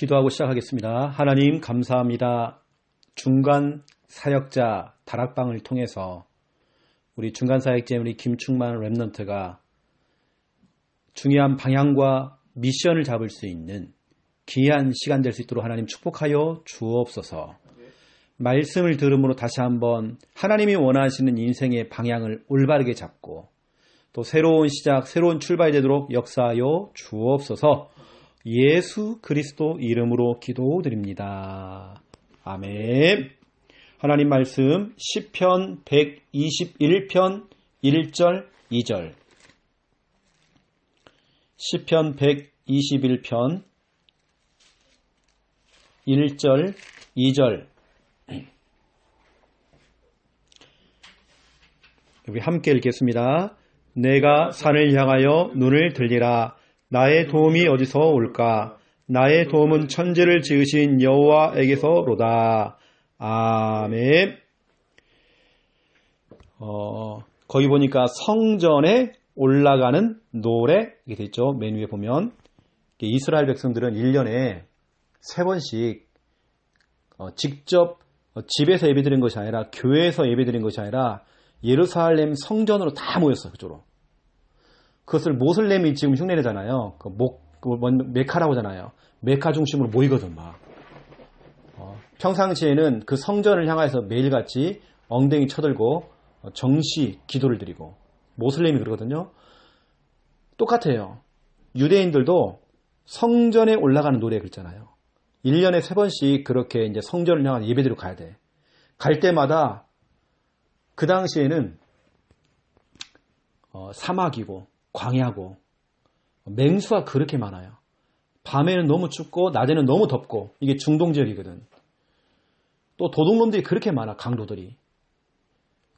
기도하고 시작하겠습니다. 하나님 감사합니다. 중간 사역자 다락방을 통해서 우리 중간 사역자 우리 김충만 랩넌트가 중요한 방향과 미션을 잡을 수 있는 귀한 시간 될 수 있도록 하나님 축복하여 주옵소서. 말씀을 들음으로 다시 한번 하나님이 원하시는 인생의 방향을 올바르게 잡고 또 새로운 시작, 새로운 출발이 되도록 역사하여 주옵소서. 예수 그리스도 이름으로 기도드립니다. 아멘. 하나님 말씀 10편 121편 1절 2절 10편 121편 1절 2절 우리 함께 읽겠습니다. 내가 산을 향하여 눈을 들리라 나의 도움이 어디서 올까? 나의 도움은 천지를 지으신 여호와에게서로다. 아멘. 어, 거기 보니까 성전에 올라가는 노래 이게 돼 있죠. 맨 위에 보면 이스라엘 백성들은 1년에 세 번씩 어, 직접 집에서 예배드린 것이 아니라 교회에서 예배드린 것이 아니라 예루살렘 성전으로 다 모였어요. 그쪽으로. 그것을 모슬렘이 지금 흉내내잖아요. 그 목, 그 메카라고 하잖아요. 메카 중심으로 모이거든, 막. 어, 평상시에는 그 성전을 향해서 매일같이 엉덩이 쳐들고 어, 정시 기도를 드리고 모슬렘이 그러거든요. 똑같아요. 유대인들도 성전에 올라가는 노래 그랬잖아요. 1년에 세 번씩 그렇게 이제 성전을 향한 예배드리러 가야 돼. 갈 때마다 그 당시에는 어, 사막이고 광야고 맹수가 그렇게 많아요. 밤에는 너무 춥고 낮에는 너무 덥고 이게 중동 지역이거든. 또 도둑놈들이 그렇게 많아 강도들이.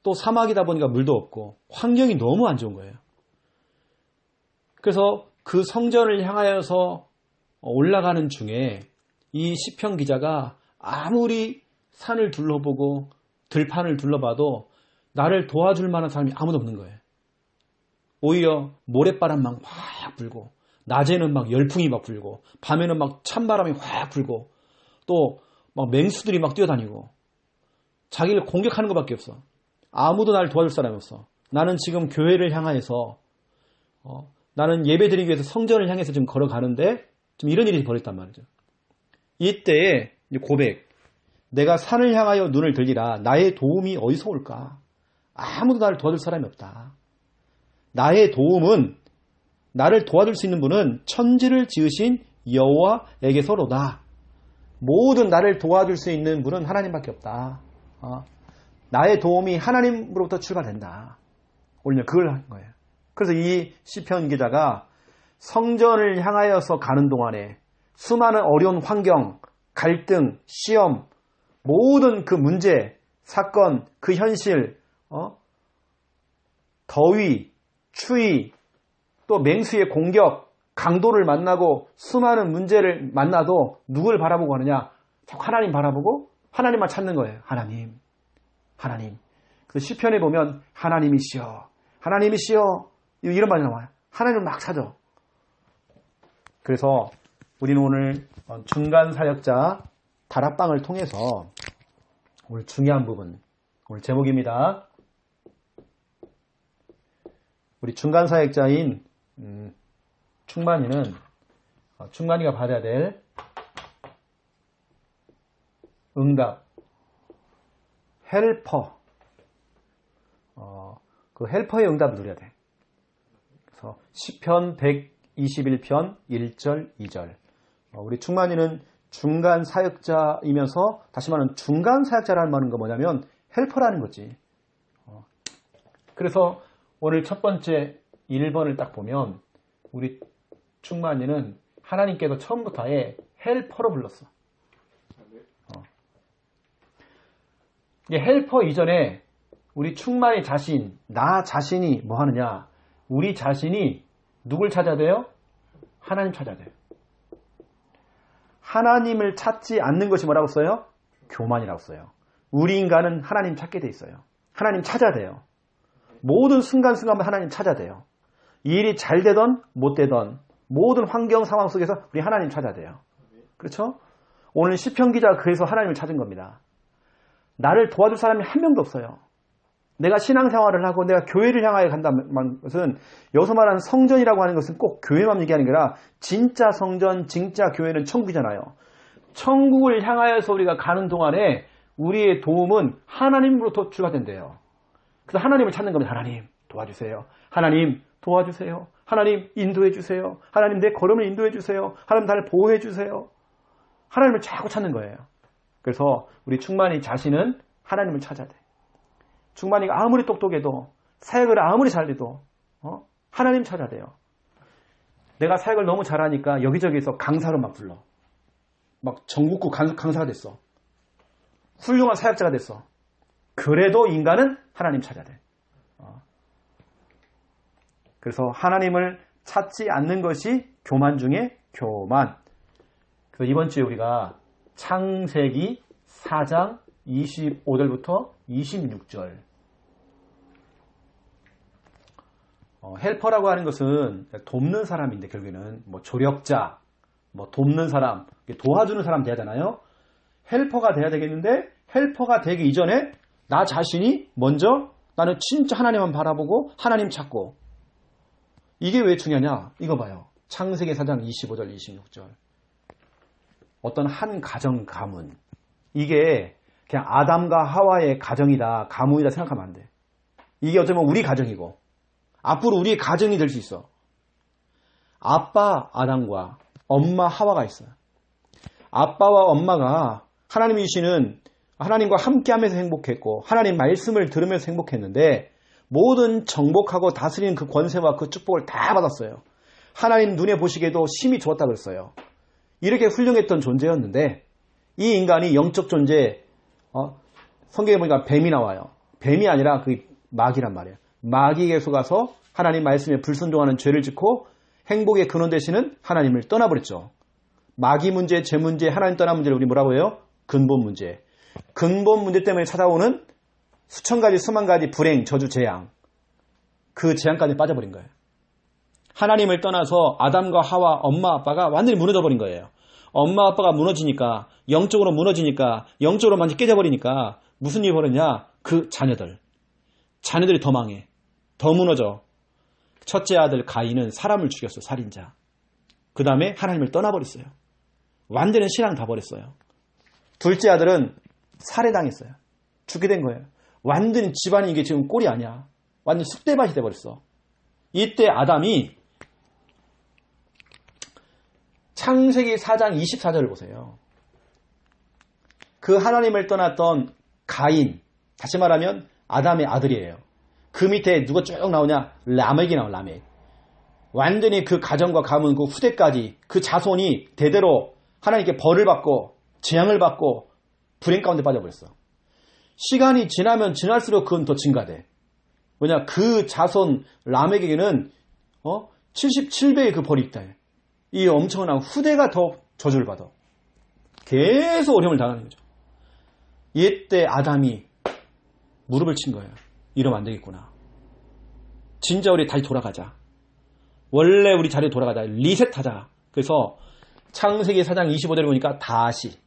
또 사막이다 보니까 물도 없고 환경이 너무 안 좋은 거예요. 그래서 그 성전을 향하여서 올라가는 중에 이 시편 기자가 아무리 산을 둘러보고 들판을 둘러봐도 나를 도와줄 만한 사람이 아무도 없는 거예요. 오히려 모래바람만 확 불고 낮에는 막 열풍이 막 불고 밤에는 막 찬바람이 확 불고 또 막 맹수들이 막 뛰어다니고 자기를 공격하는 것밖에 없어. 아무도 나를 도와줄 사람이 없어. 나는 지금 교회를 향하여서 어, 나는 예배드리기 위해서 성전을 향해서 지금 걸어가는데 좀 이런 일이 벌어졌단 말이죠. 이때에 고백. 내가 산을 향하여 눈을 들리라. 나의 도움이 어디서 올까? 아무도 나를 도와줄 사람이 없다. 나의 도움은 나를 도와줄 수 있는 분은 천지를 지으신 여호와에게서로다. 모든 나를 도와줄 수 있는 분은 하나님밖에 없다. 어? 나의 도움이 하나님으로부터 출발된다. 오늘 그걸 한 거예요. 그래서 이 시편 기자가 성전을 향하여서 가는 동안에 수많은 어려운 환경, 갈등, 시험, 모든 그 문제, 사건, 그 현실, 어? 더위, 추위, 또 맹수의 공격, 강도를 만나고 수많은 문제를 만나도 누굴 바라보고 하느냐? 하나님 바라보고 하나님만 찾는 거예요. 하나님. 하나님. 그 시편에 보면 하나님이시여. 하나님이시여. 이런 말이 나와요. 하나님을 막 찾아. 그래서 우리는 오늘 중간 사역자 다락방을 통해서 오늘 중요한 부분, 오늘 제목입니다. 우리 중간 사역자인 음, 충만이는 어, 충만이가 받아야 될 응답, 헬퍼, 어, 그 헬퍼의 응답을 누려야 돼. 그래서 10편 121편 1절 2절. 어, 우리 충만이는 중간 사역자이면서 다시 말하면 중간 사역자라는 말은 거 뭐냐면 헬퍼라는 거지. 어, 그래서 오늘 첫 번째 1번을 딱 보면 우리 충만이는 하나님께서 처음부터 아예 헬퍼로 불렀어. 어. 헬퍼 이전에 우리 충만이 자신, 나 자신이 뭐 하느냐? 우리 자신이 누굴 찾아야 돼요? 하나님 찾아야 돼요. 하나님을 찾지 않는 것이 뭐라고 써요? 교만이라고 써요. 우리 인간은 하나님 찾게 돼 있어요. 하나님 찾아야 돼요. 모든 순간순간만 하나님 찾아야 돼요. 일이 잘 되던 못 되던 모든 환경 상황 속에서 우리 하나님 찾아야 돼요. 그렇죠? 오늘 시편 기자 그래서 하나님을 찾은 겁니다. 나를 도와줄 사람이 한 명도 없어요. 내가 신앙생활을 하고 내가 교회를 향하여 간다는 것은 여기서 말하는 성전이라고 하는 것은 꼭 교회만 얘기하는 게 아니라 진짜 성전, 진짜 교회는 천국이잖아요. 천국을 향하여서 우리가 가는 동안에 우리의 도움은 하나님으로부터 출발된대요. 그래서 하나님을 찾는 겁니다. 하나님 도와주세요. 하나님 도와주세요. 하나님 인도해 주세요. 하나님 내 걸음을 인도해 주세요. 하나님 나를 보호해 주세요. 하나님을 자꾸 찾는 거예요. 그래서 우리 충만이 자신은 하나님을 찾아야 돼. 충만이가 아무리 똑똑해도 사역을 아무리 잘해도 어? 하나님 찾아야 돼요. 내가 사역을 너무 잘하니까 여기저기서 강사로 막 불러. 막 전국구 강사가 됐어. 훌륭한 사역자가 됐어. 그래도 인간은 하나님 찾아야 돼. 어. 그래서 하나님을 찾지 않는 것이 교만 중에 교만. 그래서 이번 주에 우리가 창세기 4장 25절부터 26절. 어, 헬퍼라고 하는 것은 돕는 사람인데 결국에는 뭐 조력자, 뭐 돕는 사람, 도와주는 사람 돼야 되나요? 헬퍼가 돼야 되겠는데 헬퍼가 되기 이전에 나 자신이 먼저 나는 진짜 하나님만 바라보고 하나님 찾고 이게 왜 중요하냐? 이거 봐요. 창세기 4장 25절 26절. 어떤 한 가정 가문 이게 그냥 아담과 하와의 가정이다 가문이다 생각하면 안 돼. 이게 어쩌면 우리 가정이고 앞으로 우리의 가정이 될 수 있어. 아빠 아담과 엄마 하와가 있어요. 아빠와 엄마가 하나님이 주시는 하나님과 함께하면서 행복했고 하나님 말씀을 들으면서 행복했는데 모든 정복하고 다스리는 그 권세와 그 축복을 다 받았어요. 하나님 눈에 보시기에도 심히 좋았다 그랬어요. 이렇게 훌륭했던 존재였는데 이 인간이 영적 존재 어, 성경에 보니까 뱀이 나와요. 뱀이 아니라 그 마귀란 말이에요. 마귀에게 속아서 하나님 말씀에 불순종하는 죄를 짓고 행복의 근원 되시는 하나님을 떠나버렸죠. 마귀 문제, 제 문제, 하나님 떠난 문제를 우리 뭐라고 해요? 근본 문제. 근본 문제 때문에 찾아오는 수천 가지, 수만 가지 불행, 저주, 재앙. 그 재앙까지 빠져버린 거예요. 하나님을 떠나서 아담과 하와 엄마 아빠가 완전히 무너져 버린 거예요. 엄마 아빠가 무너지니까 영적으로 무너지니까 영적으로 완전히 깨져버리니까 무슨 일이 벌었냐? 그 자녀들. 자녀들이 더 망해. 더 무너져. 첫째 아들 가인은 사람을 죽였어. 살인자. 그 다음에 하나님을 떠나버렸어요. 완전히 신앙 다 버렸어요. 둘째 아들은 살해당했어요. 죽게 된 거예요. 완전히 집안이 이게 지금 꼴이 아니야. 완전 쑥대밭이 돼버렸어. 이때 아담이 창세기 4장 24절을 보세요. 그 하나님을 떠났던 가인, 다시 말하면 아담의 아들이에요. 그 밑에 누가 쭉 나오냐? 라멕이 나와, 라멕. 완전히 그 가정과 가문, 그 후대까지 그 자손이 대대로 하나님께 벌을 받고 재앙을 받고 불행 가운데 빠져버렸어. 시간이 지나면 지날수록 그건 더 증가돼. 왜냐, 그 자손 라멕에게는 어? 77배의 그 벌이 있다. 이 엄청난 후대가 더 저주를 받아. 계속 어려움을 당하는 거죠. 이때 아담이 무릎을 친 거예요. 이러면 안 되겠구나. 진짜 우리 다시 돌아가자. 원래 우리 자리에 돌아가자. 리셋하자. 그래서 창세기 4장 25절에 보니까 다시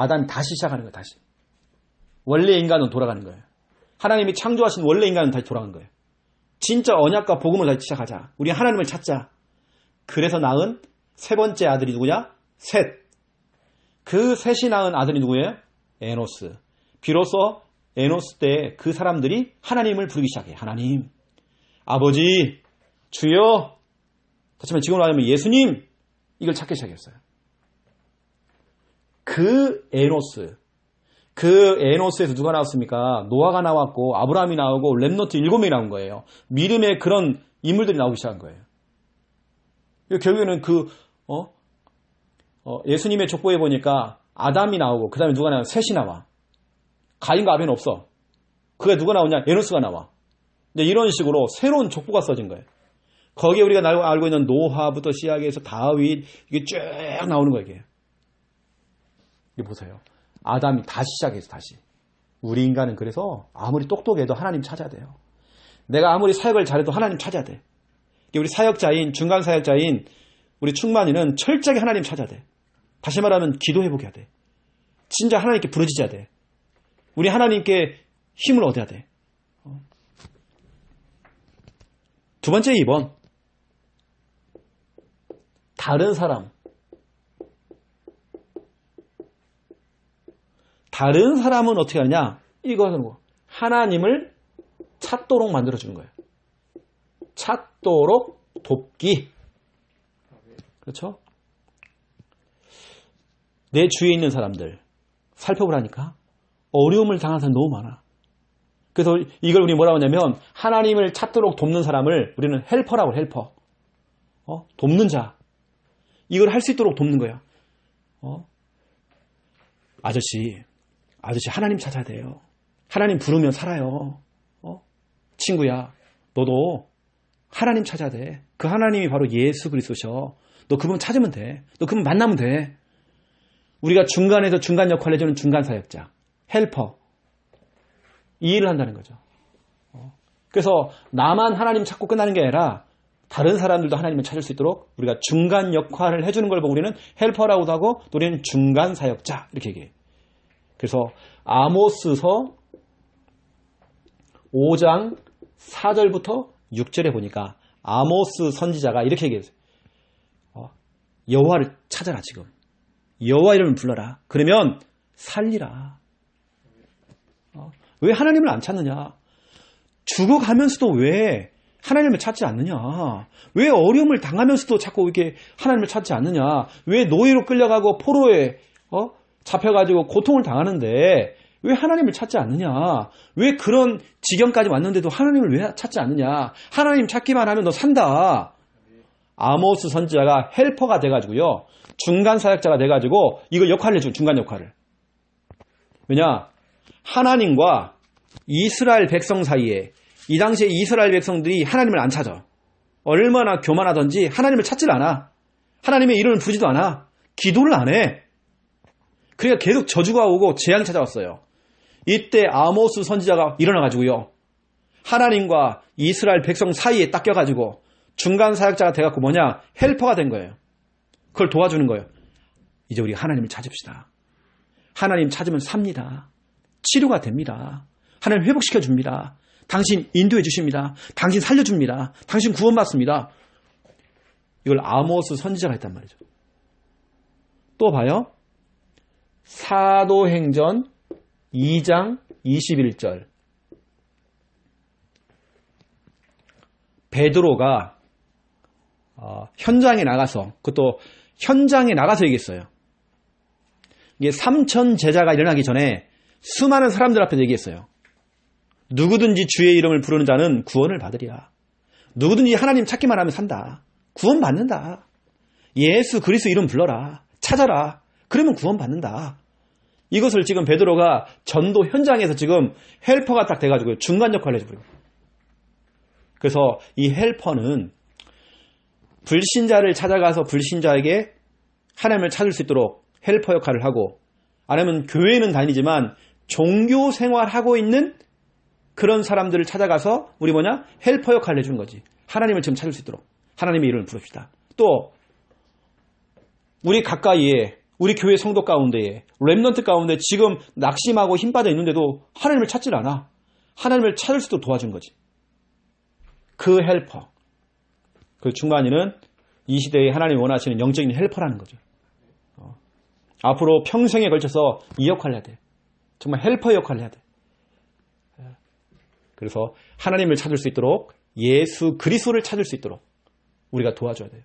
아담 다시 시작하는 거예요. 다시. 원래 인간은 돌아가는 거예요. 하나님이 창조하신 원래 인간은 다시 돌아간 거예요. 진짜 언약과 복음을 다시 시작하자. 우리 하나님을 찾자. 그래서 낳은 세 번째 아들이 누구냐? 셋. 그 셋이 낳은 아들이 누구예요? 에노스. 비로소 에노스 때 그 사람들이 하나님을 부르기 시작해. 하나님, 아버지, 주여. 하지만 지금으로 하면 예수님 이걸 찾기 시작했어요. 그 에노스, 그 에노스에서 누가 나왔습니까? 노아가 나왔고 아브라함이 나오고 렘노트 일곱 명이 나온 거예요. 믿음의 그런 인물들이 나오기 시작한 거예요. 결국에는 그 어? 어, 예수님의 족보에 보니까 아담이 나오고 그 다음에 누가 나와? 셋이 나와. 가인과 아벨은 없어. 그게 누가 나오냐? 에노스가 나와. 이런 식으로 새로운 족보가 써진 거예요. 거기에 우리가 알고 있는 노하부터 시작해서 다윗 이게 쭉 나오는 거예요. 이게 보세요. 아담이 다시 시작해서 다시. 우리 인간은 그래서 아무리 똑똑해도 하나님 찾아야 돼요. 내가 아무리 사역을 잘해도 하나님 찾아야 돼. 우리 사역자인 중간 사역자인 우리 충만이는 철저하게 하나님 찾아야 돼. 다시 말하면 기도해보게 돼. 진짜 하나님께 부르짖어야 돼. 우리 하나님께 힘을 얻어야 돼. 어. 두 번째 2번. 다른 사람. 다른 사람은 어떻게 하느냐? 이거는 뭐 하나님을 찾도록 만들어주는 거예요. 찾도록 돕기. 그렇죠? 내 주위에 있는 사람들 살펴보라니까 어려움을 당한 사람 너무 많아. 그래서 이걸 우리 뭐라고 하냐면 하나님을 찾도록 돕는 사람을 우리는 헬퍼라고 헬퍼. 어? 돕는 자. 이걸 할 수 있도록 돕는 거야. 어? 아저씨, 아저씨 하나님 찾아야 돼요. 하나님 부르면 살아요. 어? 친구야, 너도 하나님 찾아야 돼. 그 하나님이 바로 예수 그리스도셔. 너 그분 찾으면 돼. 너 그분 만나면 돼. 우리가 중간에서 중간 역할을 해주는 중간 사역자, 헬퍼. 이 일을 한다는 거죠. 어? 그래서 나만 하나님 찾고 끝나는 게 아니라 다른 사람들도 하나님을 찾을 수 있도록 우리가 중간 역할을 해주는 걸 보고 우리는 헬퍼라고도 하고 또 우리는 중간 사역자 이렇게 얘기해요. 그래서 아모스서 5장 4절부터 6절에 보니까 아모스 선지자가 이렇게 얘기했어요. 어, 여호와를 찾아라 지금. 여호와 이름을 불러라. 그러면 살리라. 어, 왜 하나님을 안 찾느냐? 죽어가면서도 왜 하나님을 찾지 않느냐? 왜 어려움을 당하면서도 자꾸 이렇게 하나님을 찾지 않느냐? 왜 노예로 끌려가고 포로에 어? 잡혀가지고 고통을 당하는데 왜 하나님을 찾지 않느냐? 왜 그런 지경까지 왔는데도 하나님을 왜 찾지 않느냐? 하나님 찾기만 하면 너 산다. 아모스 선지자가 헬퍼가 돼가지고요. 중간 사역자가 돼가지고 이걸 역할을 해주고 중간 역할을. 왜냐? 하나님과 이스라엘 백성 사이에 이 당시에 이스라엘 백성들이 하나님을 안 찾아. 얼마나 교만하던지 하나님을 찾질 않아. 하나님의 이름을 부르지도 않아. 기도를 안 해. 그러니까 계속 저주가 오고 재앙이 찾아왔어요. 이때 아모스 선지자가 일어나가지고요. 하나님과 이스라엘 백성 사이에 딱 껴가지고 중간 사역자가 돼갖고 뭐냐? 헬퍼가 된 거예요. 그걸 도와주는 거예요. 이제 우리 하나님을 찾읍시다. 하나님 찾으면 삽니다. 치료가 됩니다. 하나님 회복시켜 줍니다. 당신 인도해 주십니다. 당신 살려줍니다. 당신 구원받습니다. 이걸 아모스 선지자가 했단 말이죠. 또 봐요. 사도행전 2장 21절. 베드로가 어, 현장에 나가서 그것도 현장에 나가서 얘기했어요. 이게 삼천 제자가 일어나기 전에 수많은 사람들 앞에서 얘기했어요. 누구든지 주의 이름을 부르는 자는 구원을 받으리라. 누구든지 하나님 찾기만 하면 산다. 구원 받는다. 예수 그리스도 이름 불러라. 찾아라. 그러면 구원 받는다. 이것을 지금 베드로가 전도 현장에서 지금 헬퍼가 딱 돼가지고 중간 역할을 해주고 그래서 이 헬퍼는 불신자를 찾아가서 불신자에게 하나님을 찾을 수 있도록 헬퍼 역할을 하고 아니면 교회는 다니지만 종교 생활하고 있는 그런 사람들을 찾아가서 우리 뭐냐? 헬퍼 역할을 해주는 거지. 하나님을 지금 찾을 수 있도록. 하나님의 이름을 부릅시다. 또 우리 가까이에 우리 교회 성도 가운데에 랩넌트 가운데 지금 낙심하고 힘 빠져 있는데도 하나님을 찾질 않아 하나님을 찾을 수도 도와준 거지 그 헬퍼 그 중간이는 이 시대에 하나님이 원하시는 영적인 헬퍼라는 거죠. 어. 앞으로 평생에 걸쳐서 이 역할을 해야 돼. 정말 헬퍼 역할을 해야 돼. 예. 그래서 하나님을 찾을 수 있도록 예수 그리스도를 찾을 수 있도록 우리가 도와줘야 돼요.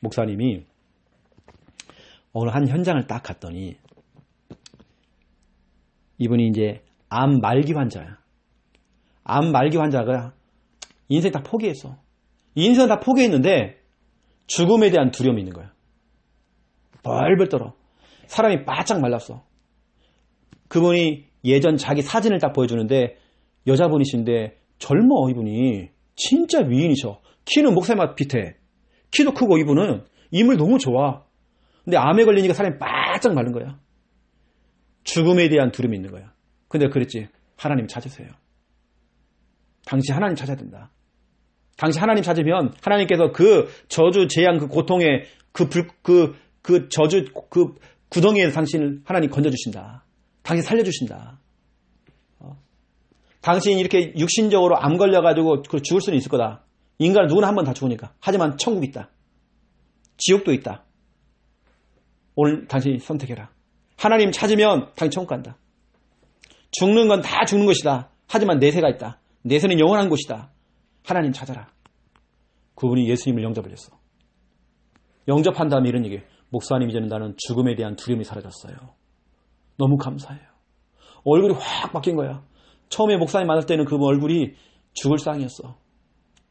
목사님이 어느 한 현장을 딱 갔더니 이분이 이제 암 말기 환자야. 암 말기 환자가 인생 다 포기했어. 인생 다 포기했는데 죽음에 대한 두려움이 있는 거야. 벌벌 떨어. 사람이 바짝 말랐어. 그분이 예전 자기 사진을 딱 보여주는데 여자분이신데 젊어 이분이 진짜 미인이셔. 키는 목살맛 비슷해. 키도 크고 이분은 인물 너무 좋아. 근데 암에 걸리니까 사람이 바짝 마른 거야. 죽음에 대한 두려움이 있는 거야. 근데 그랬지. 하나님 찾으세요. 당신 하나님 찾아야 된다. 당신 하나님 찾으면 하나님께서 그 저주, 재앙, 그 고통의 그 불, 그, 그 저주, 그 구덩이에서 당신을 하나님 건져주신다. 당신 살려주신다. 어? 당신이 이렇게 육신적으로 암 걸려가지고 그 죽을 수는 있을 거다. 인간은 누구나 한 번 다 죽으니까. 하지만 천국 있다. 지옥도 있다. 오늘 당신이 선택해라. 하나님 찾으면 당신 천국 간다. 죽는 건 다 죽는 것이다. 하지만 내세가 있다. 내세는 영원한 곳이다. 하나님 찾아라. 그분이 예수님을 영접을 했어. 영접한 다음에 이런 얘기. 목사님 이제는 나는 죽음에 대한 두려움이 사라졌어요. 너무 감사해요. 얼굴이 확 바뀐 거야. 처음에 목사님 만날 때는 그 얼굴이 죽을 상이었어.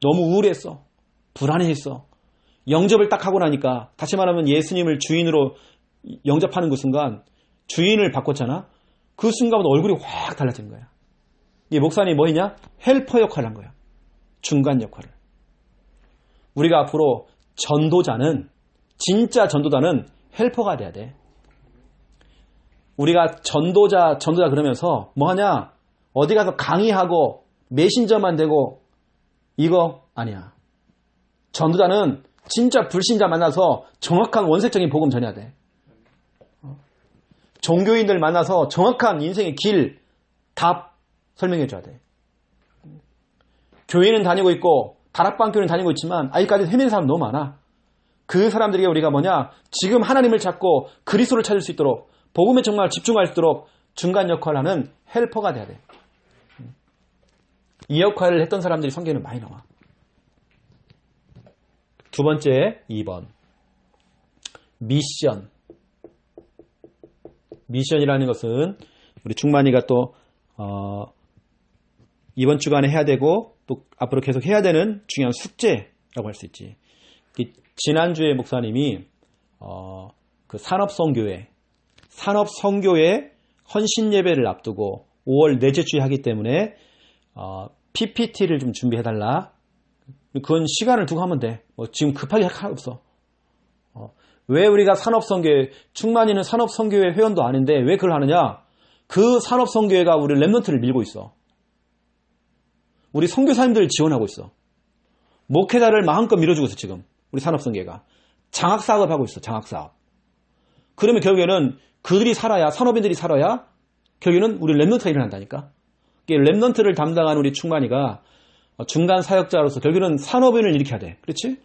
너무 우울했어. 불안해했어. 영접을 딱 하고 나니까 다시 말하면 예수님을 주인으로 영접하는 그 순간 주인을 바꿨잖아. 그 순간부터 얼굴이 확 달라진 거야. 이 목사님이 뭐냐? 헬퍼 역할을 한 거야. 중간 역할을. 우리가 앞으로 전도자는 진짜 전도자는 헬퍼가 돼야 돼. 우리가 전도자 전도자 그러면서 뭐 하냐? 어디 가서 강의하고 메신저만 되고 이거 아니야. 전도자는 진짜 불신자 만나서 정확한 원색적인 복음 전해야 돼. 종교인들 만나서 정확한 인생의 길, 답 설명해 줘야 돼. 교회는 다니고 있고 다락방 교회는 다니고 있지만 아직까지 헤매는 사람 너무 많아. 그 사람들에게 우리가 뭐냐? 지금 하나님을 찾고 그리스도를 찾을 수 있도록 복음에 정말 집중할 수 있도록 중간 역할을 하는 헬퍼가 돼야 돼. 이 역할을 했던 사람들이 성경에는 많이 나와. 두 번째, 2번. 미션. 미션이라는 것은 우리 충만이가 또 어, 이번 주간에 해야 되고 또 앞으로 계속 해야 되는 중요한 숙제라고 할 수 있지. 지난주에 목사님이 어, 그 산업성교회 산업성교회 헌신 예배를 앞두고 5월 넷째 주에 하기 때문에 어, PPT를 좀 준비해 달라. 그건 시간을 두고 하면 돼. 뭐 지금 급하게 할 하나 없어. 어, 왜 우리가 산업성교회 충만이는 산업성교회 회원도 아닌데 왜 그걸 하느냐? 그 산업성교회가 우리 랩런트를 밀고 있어. 우리 선교사님들을 지원하고 있어. 목회자를 마음껏 밀어주고 있어 지금. 우리 산업성계가 장학사업을 하고 있어. 장학사업. 그러면 결국에는 그들이 살아야 산업인들이 살아야 결국에는 우리 랩런트가 일어난다니까. 랩런트를 담당하는 우리 충만이가 중간 사역자로서 결국에는 산업인을 일으켜야 돼. 그렇지?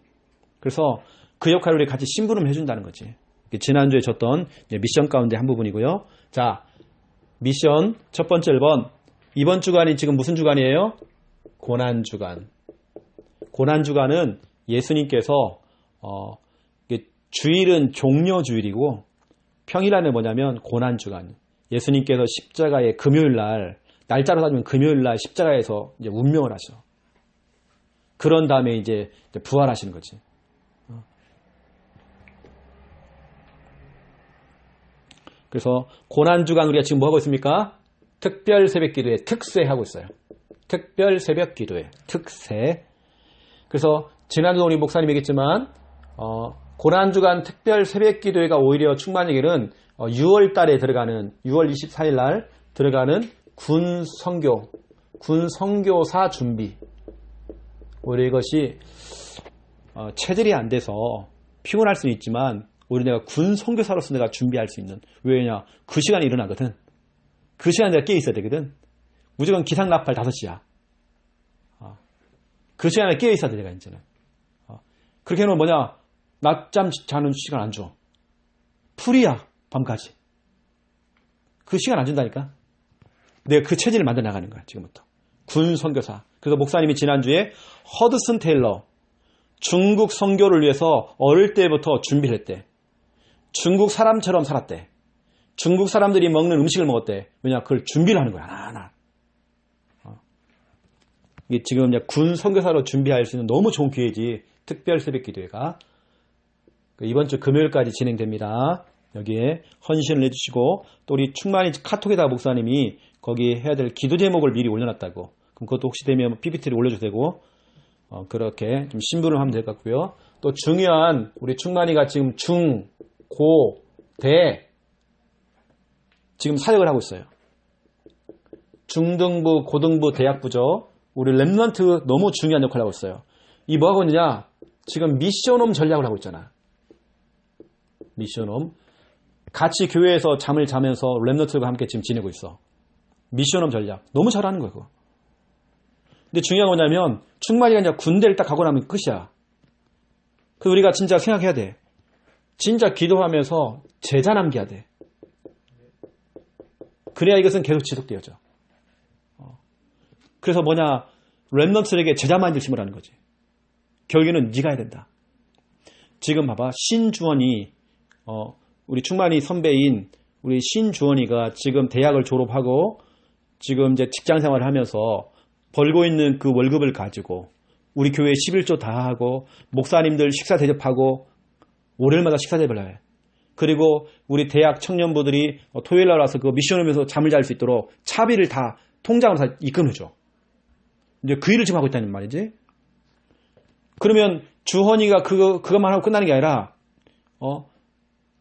그래서 그 역할을 우리 같이 심부름 해준다는 거지. 지난주에 줬던 미션 가운데 한 부분이고요. 자, 미션 첫 번째 1번. 이번 주간이 지금 무슨 주간이에요? 고난 주간. 고난 주간은 예수님께서 어, 주일은 종려 주일이고 평일에는 뭐냐면 고난 주간. 예수님께서 십자가의 금요일 날 날짜로 따지면 금요일 날 십자가에서 이제 운명을 하셔. 그런 다음에 이제 부활하시는 거지. 어. 그래서 고난주간 우리가 지금 뭐 하고 있습니까? 특별 새벽 기도에 특세 하고 있어요. 특별 새벽 기도에 특세. 그래서 지난주 우리 목사님 얘기했지만 어, 고난주간 특별 새벽 기도회가 오히려 충만에게는 어, 6월 달에 들어가는 6월 24일 날 들어가는 군 성교, 군 성교사 준비. 오히려 이것이 어, 체질이 안 돼서 피곤할 수는 있지만 오히려 내가 군 성교사로서 내가 준비할 수 있는 왜냐 그 시간에 일어나거든. 그 시간에 내가 깨 있어야 되거든. 무조건 기상 나팔 5시야. 어, 그 시간에 깨 있어야 돼 내가 이제는. 그렇게 해놓으면 뭐냐? 낮잠 자는 시간 안 줘. 풀이야, 밤까지. 그 시간 안 준다니까? 내가 그 체질을 만들어 나가는 거야, 지금부터. 군 선교사. 그래서 목사님이 지난주에 허드슨 테일러, 중국 선교를 위해서 어릴 때부터 준비를 했대. 중국 사람처럼 살았대. 중국 사람들이 먹는 음식을 먹었대. 왜냐, 그걸 준비를 하는 거야, 하나 하나. 어. 이게 지금 이제 군 선교사로 준비할 수 있는 너무 좋은 기회지. 특별 새벽 기도회가 그 이번 주 금요일까지 진행됩니다. 여기에 헌신을 해주시고 또 우리 충만히 카톡에다가 목사님이 거기 해야 될 기도 제목을 미리 올려놨다고 그럼 그것도 혹시 되면 PPT를 올려줘도 되고 어, 그렇게 좀 신분을 하면 될 것 같고요. 또 중요한 우리 충만이가 지금 중, 고, 대 지금 사역을 하고 있어요. 중등부, 고등부, 대학부죠. 우리 랩런트 너무 중요한 역할을 하고 있어요. 이 뭐하고 있느냐? 지금 미션홈 전략을 하고 있잖아. 미션홈. 같이 교회에서 잠을 자면서 랩너트가 함께 지금 지내고 있어. 미션홈 전략. 너무 잘하는 거야, 그거. 근데 중요한 건 뭐냐면, 충만이가 이제 군대를 딱 가고 나면 끝이야. 그 우리가 진짜 생각해야 돼. 진짜 기도하면서 제자 남겨야 돼. 그래야 이것은 계속 지속되어져. 어. 그래서 뭐냐, 랩넌트에게 제자 마인드를 심으라는 거지. 결국에는 네가 해야 된다. 지금 봐봐, 신주원이 어, 우리 충만이 선배인 우리 신주원이가 지금 대학을 졸업하고 지금 이제 직장 생활을 하면서 벌고 있는 그 월급을 가지고 우리 교회 11조 다 하고 목사님들 식사 대접하고 월요일마다 식사 대접을 해. 그리고 우리 대학 청년부들이 토요일 날 와서 그 미션홈에서 잠을 잘 수 있도록 차비를 다 통장으로 다 입금해줘. 이제 그 일을 지금 하고 있다는 말이지. 그러면 주헌이가 그거, 그것만 하고 끝나는 게 아니라, 어,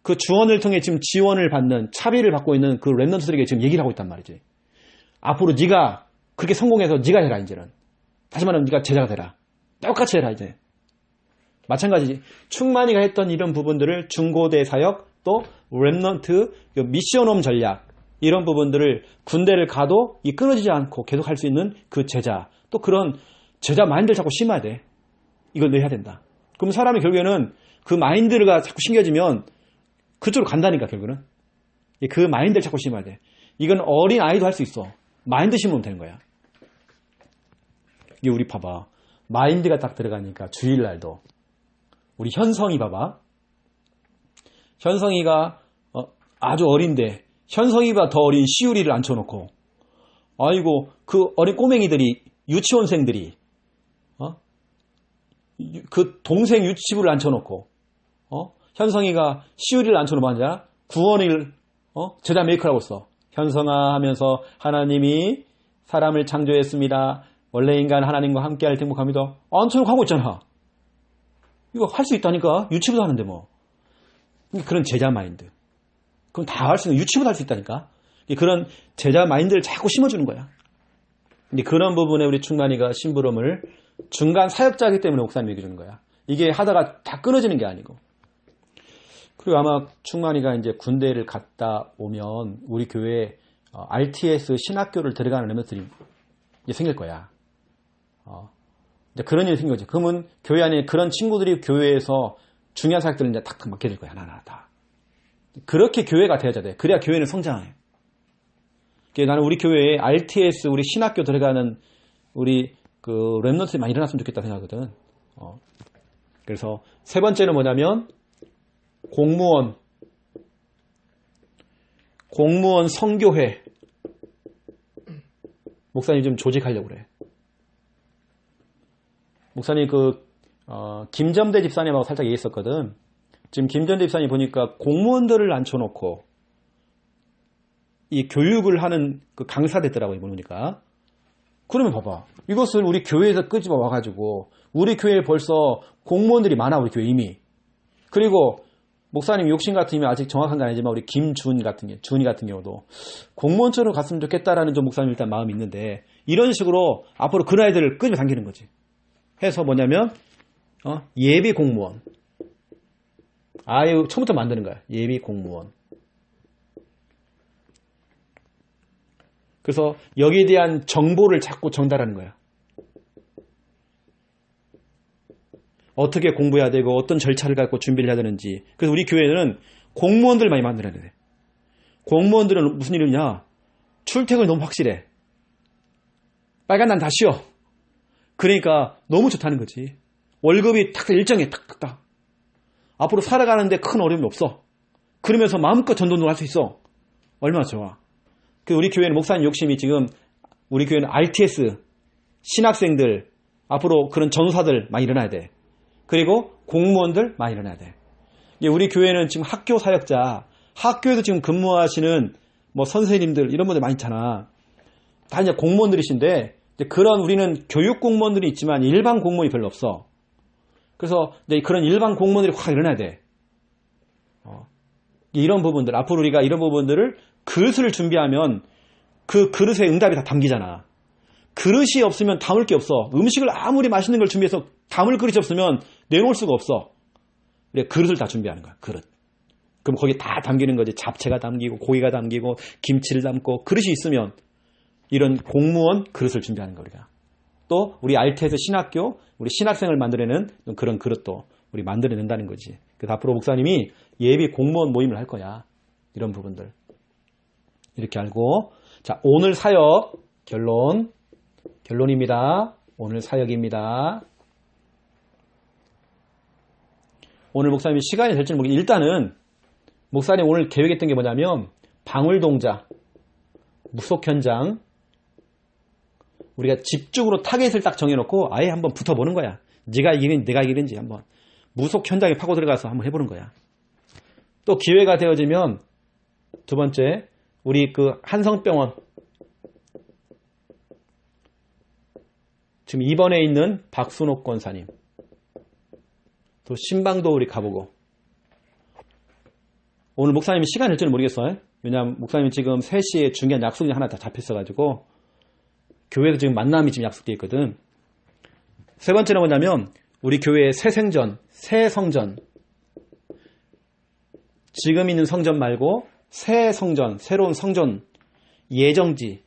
그 주헌을 통해 지금 지원을 받는, 차비를 받고 있는 그 랩런트들에게 지금 얘기를 하고 있단 말이지. 앞으로 네가 그렇게 성공해서 네가 해라, 이제는. 다시 말하면 네가 제자가 되라. 똑같이 해라, 이제. 마찬가지 충만이가 했던 이런 부분들을 중고대 사역 또 랩넌트 그 미션홈 전략 이런 부분들을 군대를 가도 이 끊어지지 않고 계속 할 수 있는 그 제자. 또 그런 제자 마인드를 자꾸 심어야 돼. 이걸 내야 된다. 그럼 사람이 결국에는 그 마인드가 자꾸 심겨지면 그쪽으로 간다니까 결국은. 그 마인드를 자꾸 심어야 돼. 이건 어린 아이도 할 수 있어. 마인드 심으면 되는 거야. 이게 우리 봐봐. 마인드가 딱 들어가니까 주일날도 우리 현성이 봐봐. 현성이가 어, 아주 어린데 현성이가 더 어린 시우리를 앉혀놓고 아이고 그 어린 꼬맹이들이 유치원생들이 어? 그 동생 유치부를 앉혀놓고 어? 현성이가 시우리를 앉혀놓고 앉아 구원을 어? 제자 메이크라고 써 현성아 하면서 하나님이 사람을 창조했습니다. 원래 인간 하나님과 함께할 행복합니다. 앉혀놓고 하고 있잖아. 이거 할 수 있다니까. 유치부도 하는데 뭐. 그런 제자 마인드. 그럼 다 할 수 있는 유치부도 할 수 있다니까. 그런 제자 마인드를 자꾸 심어주는 거야. 근데 그런 부분에 우리 충만이가 심부름을 중간 사역자이기 때문에 목사님이 얘기해 주는 거야. 이게 하다가 다 끊어지는 게 아니고. 그리고 아마 충만이가 이제 군대를 갔다 오면 우리 교회에 RTS 신학교를 들어가는 레면들이 생길 거야. 어, 그런 일이 생긴 거죠. 그러면 교회 안에 그런 친구들이 교회에서 중요한 사역들을 이제 탁탁 맡게 될 거야. 하나하나 다. 그렇게 교회가 되어야 돼. 그래야 교회는 성장해. 나는 우리 교회에 RTS, 우리 신학교 들어가는 우리 그 랩런트들이 많이 일어났으면 좋겠다 생각하거든. 어. 그래서 세 번째는 뭐냐면 공무원, 공무원 성교회. 목사님 좀 조직하려고 그래. 목사님 그 어, 김점대 집사님하고 살짝 얘기했었거든. 지금 김점대 집사님 보니까 공무원들을 앉혀놓고 이 교육을 하는 그 강사 됐더라고요, 보니까. 그러면 봐봐. 이것을 우리 교회에서 끄집어 와가지고 우리 교회에 벌써 공무원들이 많아, 우리 교회 이미. 그리고 목사님 욕심 같으면 아직 정확한 건 아니지만 우리 김준 같은 게, 준이 같은 경우도 공무원처럼 갔으면 좋겠다라는 좀 목사님 일단 마음이 있는데 이런 식으로 앞으로 그런 아이들을 끄집어 당기는 거지. 해서 뭐냐면 어? 예비 공무원. 아예 처음부터 만드는 거야. 예비 공무원. 그래서 여기에 대한 정보를 자꾸 전달하는 거야. 어떻게 공부해야 되고 어떤 절차를 갖고 준비를 해야 되는지. 그래서 우리 교회는 공무원들 많이 만들어야 돼. 공무원들은 무슨 일이냐? 출퇴근이 너무 확실해. 빨간 난 다 쉬어. 그러니까 너무 좋다는 거지. 월급이 탁 일정해 탁탁탁. 앞으로 살아가는데 큰 어려움이 없어. 그러면서 마음껏 전도를 할수 있어. 얼마나 좋아. 그 우리 교회는 목사님 욕심이 지금 우리 교회는 RTS 신학생들 앞으로 그런 전사들 많이 일어나야 돼. 그리고 공무원들 많이 일어나야 돼. 우리 교회는 지금 학교 사역자, 학교에도 지금 근무하시는 뭐 선생님들 이런 분들 많이 있잖아. 다 이제 공무원들이신데 그런 우리는 교육 공무원들이 있지만 일반 공무원이 별로 없어. 그래서 그런 일반 공무원들이 확 일어나야 돼. 어. 이런 부분들, 앞으로 우리가 이런 부분들을 그릇을 준비하면 그 그릇에 응답이 다 담기잖아. 그릇이 없으면 담을 게 없어. 음식을 아무리 맛있는 걸 준비해서 담을 그릇이 없으면 내놓을 수가 없어. 그래, 그릇을 다 준비하는 거야, 그릇. 그럼 거기 다 담기는 거지. 잡채가 담기고, 고기가 담기고, 김치를 담고, 그릇이 있으면 이런 공무원 그릇을 준비하는 거, 우리가. 또, 우리 알테에서 신학교, 우리 신학생을 만들어내는 그런 그릇도 우리 만들어낸다는 거지. 그래서 앞으로 목사님이 예비 공무원 모임을 할 거야. 이런 부분들. 이렇게 알고. 자, 오늘 사역, 결론. 결론입니다. 오늘 사역입니다. 오늘 목사님이 시간이 될지는 모르겠는데, 일단은, 목사님 오늘 계획했던 게 뭐냐면, 방울동자, 무속 현장, 우리가 집중으로 타겟을 딱 정해놓고 아예 한번 붙어보는 거야. 네가 이기는 내가 이기는지 한번 무속 현장에 파고 들어가서 한번 해보는 거야. 또 기회가 되어지면 두 번째 우리 그 한성병원 지금 입원해 있는 박순옥 권사님 또 신방도 우리 가보고 오늘 목사님이 시간 될지는 모르겠어요. 왜냐하면 목사님 지금 3시에 중요한 약속이 하나 다 잡혔어가지고 교회에서 지금 만남이 지금 약속되어 있거든. 세 번째는 뭐냐면 우리 교회의 새 생전, 새 성전. 지금 있는 성전 말고 새 성전, 새로운 성전 예정지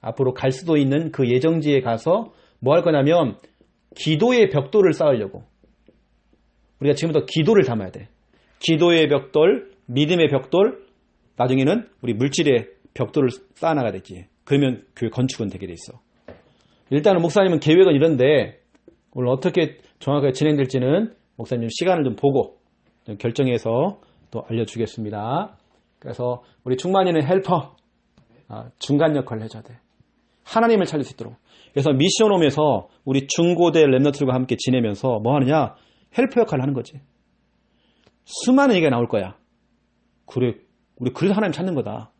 앞으로 갈 수도 있는 그 예정지에 가서 뭐 할 거냐면 기도의 벽돌을 쌓으려고 우리가 지금부터 기도를 담아야 돼. 기도의 벽돌, 믿음의 벽돌, 나중에는 우리 물질의 벽돌을 쌓아나가야 되지. 그러면 교회 건축은 되게 돼 있어. 일단은 목사님은 계획은 이런데 오늘 어떻게 정확하게 진행될지는 목사님 시간을 좀 보고 좀 결정해서 또 알려주겠습니다. 그래서 우리 충만이는 헬퍼 아, 중간 역할을 해줘야 돼. 하나님을 찾을 수 있도록. 그래서 미션홈에서 우리 중고대 랩너트들과 함께 지내면서 뭐 하느냐? 헬퍼 역할을 하는 거지. 수많은 얘기가 나올 거야. 그래, 우리 그래서 하나님 찾는 거다.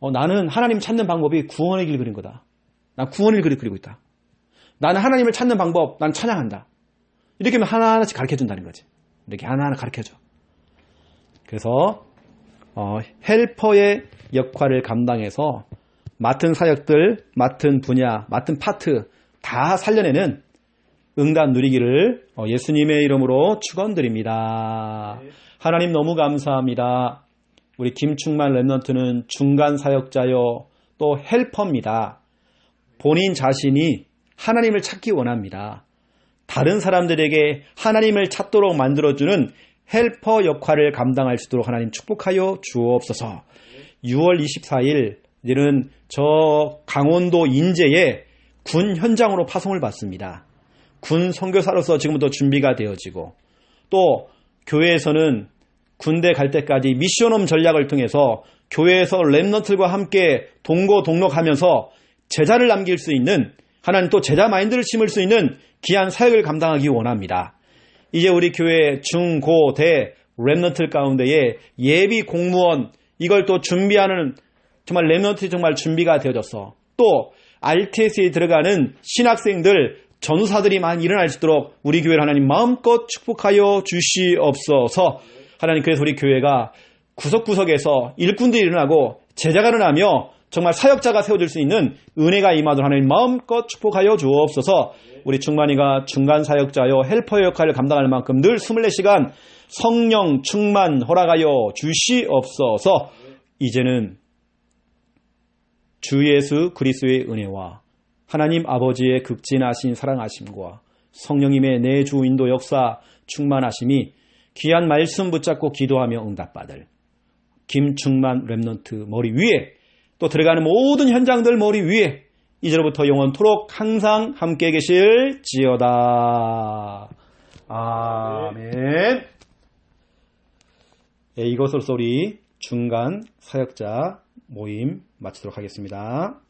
어, 나는 하나님 찾는 방법이 구원의 길 그린 거다. 난 구원의 길을 그리고 있다. 나는 하나님을 찾는 방법, 난 찬양한다. 이렇게 하면 하나하나씩 가르쳐 준다는 거지. 이렇게 하나하나 가르쳐 줘. 그래서 어, 헬퍼의 역할을 감당해서 맡은 사역들, 맡은 분야, 맡은 파트 다 살려내는 응답 누리기를 어, 예수님의 이름으로 축원드립니다. 하나님 너무 감사합니다. 우리 김충만 랩넌트는 중간 사역자요 또 헬퍼입니다. 본인 자신이 하나님을 찾기 원합니다. 다른 사람들에게 하나님을 찾도록 만들어주는 헬퍼 역할을 감당할 수 있도록 하나님 축복하여 주옵소서. 6월 24일 이는 저 강원도 인제에 군 현장으로 파송을 받습니다. 군 선교사로서 지금부터 준비가 되어지고 또 교회에서는 군대 갈 때까지 미션홈 전략을 통해서 교회에서 랩너틀과 함께 동고 동록하면서 제자를 남길 수 있는 하나님 또 제자 마인드를 심을 수 있는 귀한 사역을 감당하기 원합니다. 이제 우리 교회 중, 고, 대 랩너틀 가운데에 예비 공무원 이걸 또 준비하는 정말 랩너틀이 정말 준비가 되어졌어. 또 RTS에 들어가는 신학생들 전사들이 많이 일어날 수 있도록 우리 교회를 하나님 마음껏 축복하여 주시옵소서. 하나님 그래서 우리 교회가 구석구석에서 일꾼들이 일어나고 제자가 일어나며 정말 사역자가 세워질 수 있는 은혜가 임하도록 하나님 마음껏 축복하여 주옵소서. 우리 충만이가 중간 사역자여 헬퍼 역할을 감당할 만큼 늘 24시간 성령 충만 허락하여 주시옵소서. 이제는 주 예수 그리스도의 은혜와 하나님 아버지의 극진하신 사랑하심과 성령님의 내 주 인도 역사 충만하심이 귀한 말씀 붙잡고 기도하며 응답받을 김충만 랩넌트 머리 위에 또 들어가는 모든 현장들 머리 위에 이제로부터 영원토록 항상 함께 계실 지어다. 아멘. 네, 이것으로서 우리 중간 사역자 모임 마치도록 하겠습니다.